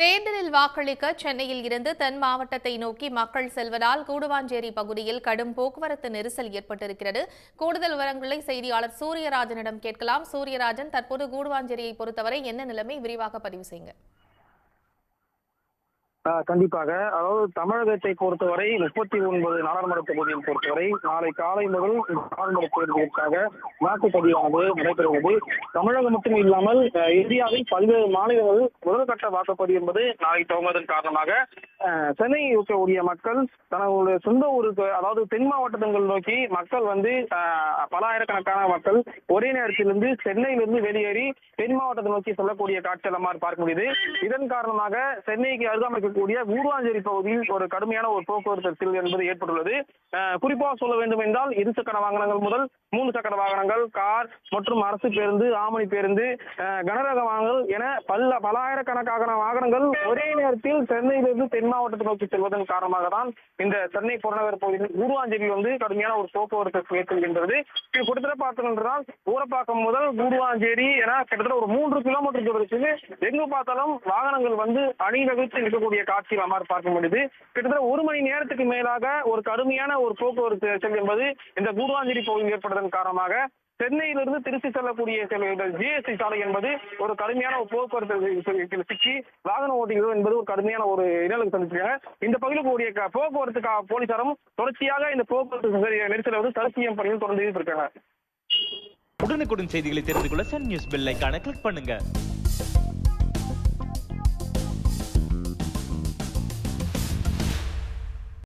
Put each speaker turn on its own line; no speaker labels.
தேர்தலில் வாக்களிக்க சென்னையில் இருந்து தென் மாவட்டத்தை நோக்கி மக்கள் செல்வதால் கூடுவாஞ்சேரி பகுதியில் கடும் போக்குவரத்து நெரிசல் ஏற்பட்டிருக்கிறது. கூடுதல் விவரங்களை செய்தியாளர் சூரியராஜனிடம் கேட்கலாம். சூரியராஜன் தற்போது கூடுவாஞ்சேரியை பொறுத்தவரை என்ன நிலைமை? விரிவாக பதிவு செய்யுங்க
கண்டிப்பாக. அதாவது தமிழகத்தை பொறுத்தவரை முப்பத்தி ஒன்பது நாடாளுமன்ற தொகுதியை பொறுத்தவரை நாளை காலை முதல் நாடாளுமன்ற தேர்தலுக்காக வாக்குப்பதிவானது நடைபெறுகிறது. தமிழகம் மட்டும் இல்லாமல் இந்தியாவில் பல்வேறு மாநிலங்களில் முதல்கட்ட வாக்குப்பதிவு என்பது நாளை துவங்குவதன் காரணமாக சென்னை இருக்கக்கூடிய மக்கள் தனது சொந்த ஊருக்கு அதாவது தென் மாவட்டங்கள் நோக்கி மக்கள் வந்து பல ஆயிரக்கணக்கான மக்கள் ஒரே நேரத்திலிருந்து சென்னையிலிருந்து வெளியேறி தென் மாவட்டத்தை நோக்கி செல்லக்கூடிய காட்சிகள் நம்மால் பார்க்க முடியுது. இதன் காரணமாக சென்னைக்கு அருகாமல் இருக்கக்கூடிய ஊர்வாஞ்சேரி பகுதியில் ஒரு கடுமையான ஒரு போக்குவரத்து என்பது ஏற்பட்டுள்ளது. குறிப்பாக சொல்ல வேண்டும் என்றால் இருசக்கர வாகனங்கள் முதல் மூணு சக்கர வாகனங்கள் கார் மற்றும் அரசு பேருந்து ஆமணி பேருந்து கனரக வாகனங்கள் என பல ஆயிரக்கணக்கான வாகனங்கள் ஒரே நேரத்தில் சென்னையிலிருந்து தென் மாவட்டத்தை நோக்கி செல்வதன் காரணமாக தான் இந்த சென்னை புறநகர் பகுதியில் கூடுவாஞ்சேரி வந்து கடுமையான ஒரு போக்குவரத்து ஏற்படுகின்றது. இது கிட்டத்தட்ட பார்த்தோம் ஊரப்பாக்கம் முதல் கூடுவாஞ்சேரி என கிட்டத்தட்ட ஒரு மூன்று கிலோமீட்டர் தூரத்துக்கு எங்கு பார்த்தாலும் வாகனங்கள் வந்து அணிவகுத்து நிற்கக்கூடிய காட்சி நம்மால் பார்க்க முடியுது. கிட்டத்தட்ட ஒரு மணி நேரத்துக்கு மேலாக ஒரு கடுமையான ஒரு போக்குவரத்து நெரிசல் என்பது இந்த கூடுவாஞ்சேரி பகுதியில் ஏற்பட்டதன் காரணமாக சென்னையிலிருந்து திருச்சி செல்லக்கூடிய ஜிஎஸ்டி சாலை என்பது ஒரு கடுமையான ஒரு போக்குவரத்து சிக்கி வாகன ஓட்டிகள் என்பது ஒரு கடுமையான ஒரு இடங்களுக்கு சந்திச்சிருக்காங்க இந்த பகுதியில் கூடிய போக்குவரத்து போலீசாரும் தொடர்ச்சியாக இந்த போக்குவரத்து நெரிசலை வந்து தடுப்பு செய்யும் பணியில் தொடர்ந்து இருக்காங்க
உடனுக்குடன் செய்திகளை தெரிந்து கொள்ள சன் நியூஸ் பெல் கிளிக் பண்ணுங்க.